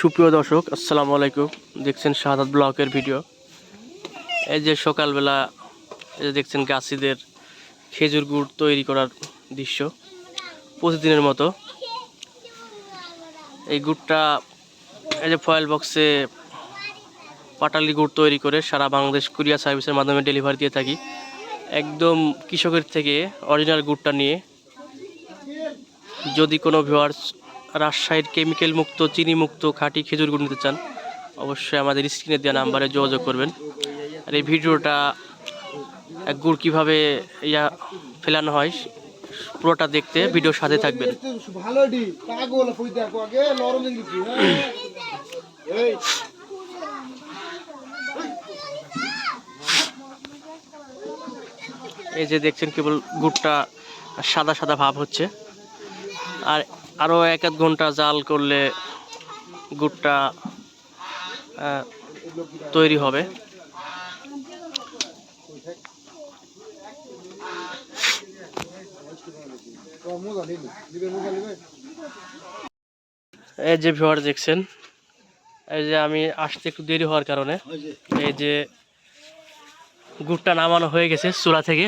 সুপ্রিয় দর্শক, আসসালামু আলাইকুম। দেখছেন শাহাদ ব্লকের ভিডিও। এই যে সকালবেলা এই যে দেখছেন গাছিদের খেজুর গুড় তৈরি করার দৃশ্য, প্রতিদিনের মতো। এই গুড়টা, এই যে ফয়েল বক্সে পাটালি গুড় তৈরি করে সারা বাংলাদেশ কুরিয়ার সার্ভিসের মাধ্যমে ডেলিভারি দিয়ে থাকি। একদম কৃষকের থেকে অরিজিনাল গুড়টা নিয়ে যদি কোনো ভিউয়ার্স রাজশাহীর কেমিক্যাল মুক্ত, চিনি মুক্ত, খাঁটি খেজুর গুড় নিতে চান, অবশ্যই আমাদের স্ক্রিনে দেওয়া নাম্বারে যোগাযোগ করবেন। আর এই ভিডিওটা গুড় কীভাবে ইয়া ফেলানো হয়, পুরোটা দেখতে ভিডিওর সাথে থাকবেন। এই যে দেখছেন কেবল গুড়টা সাদা সাদা ভাব হচ্ছে। আর আরও এক আধ ঘণ্টা জাল করলে গুড়টা তৈরি হবে। এই যে ভিউয়ার দেখছেন, এই যে আমি আসতে একটু দেরি হওয়ার কারণে, এই যে গুড়টা নামানো হয়ে গেছে চুলা থেকে।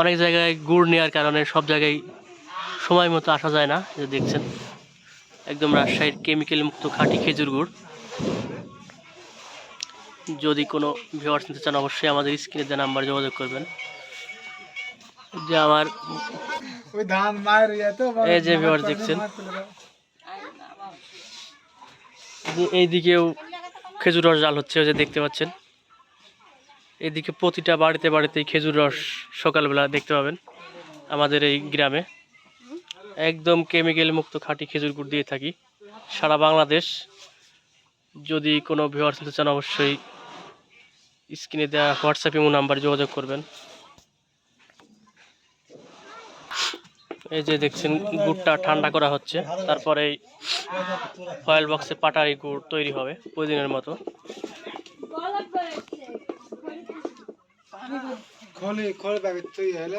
অনেক জায়গায় গুড় নেওয়ার কারণে সব জায়গায় সময় মতো আসা যায় না যে দেখছেন। একদম রাজশাহীর কেমিক্যাল মুক্ত খাঁটি খেজুর গুড়। যদি কোনো ভিউয়ার্স নিতে চান অবশ্যই আমাদের স্ক্রিনে দেওয়া নাম্বার যোগাযোগ করবেন। যে আমার ওই ধান মায়ের ইয়ে এই যে viewers দেখছেন। যে এইদিকেও খেজুর রস জাল হচ্ছে যে দেখতে পাচ্ছেন। এদিকে প্রতিটা বাড়িতে বাড়িতেই খেজুর রস সকালবেলা দেখতে পাবেন। আমাদের এই গ্রামে। একদম কেমিক্যাল মুক্ত খাঁটি খেজুর গুড় দিয়ে থাকি। সারা বাংলাদেশ যদি কোনো ভিউয়ার্স নিতে চান অবশ্যই স্ক্রিনে দেওয়া হোয়াটসঅ্যাপ ইমো নাম্বার যোগাযোগ করবেন। এই যে দেখছেন গুড়টা ঠান্ডা করা হচ্ছে। তারপরে এই ফয়েল বক্সে পাটারি গুড় তৈরি হবে প্রতিদিনের মতো। খলি খলি ব্যাগ তুই হেলে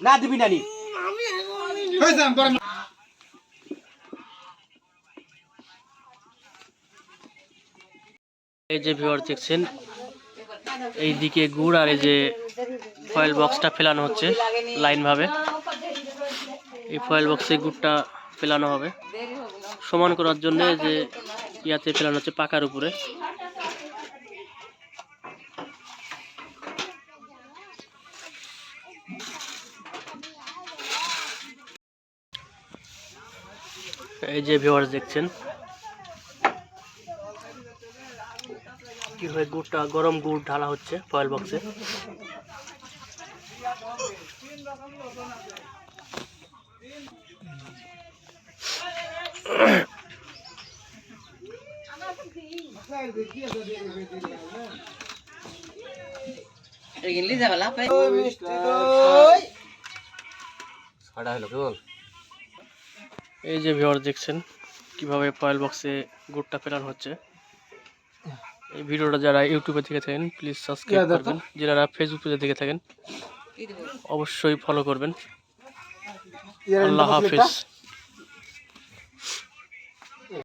না না দিবি নানি। হইছে এই যে ভিউয়ার দেখছেন এই দিকে গুড় আর এই যে ফয়েল বক্সটা ফেলানো হচ্ছে লাইনভাবে। এই ফয়েল বক্সে গুড়টা ফেলানো হবে। সমান করার জন্য যে ইয়াতে ফেলানো হচ্ছে পাকার উপরে। এই যে ভিউয়ার্স দেখছেন। কীভাবে গুড়টা গরম গুড় ঢালা হচ্ছে ফয়েল বক্সে ছটা হলো কেবল এই যে ভিউয়ার দেখছেন কীভাবে পয়েল বক্সে গুড়টা ফেরান হচ্ছে। এই ভিডিওটা যারা ইউটিউবে দেখে থাকেন প্লিজ সাবস্ক্রাইব করবেন। যারা ফেসবুক পেজে দেখে থাকেন অবশ্যই ফলো করবেন। আল্লাহ হাফিজ।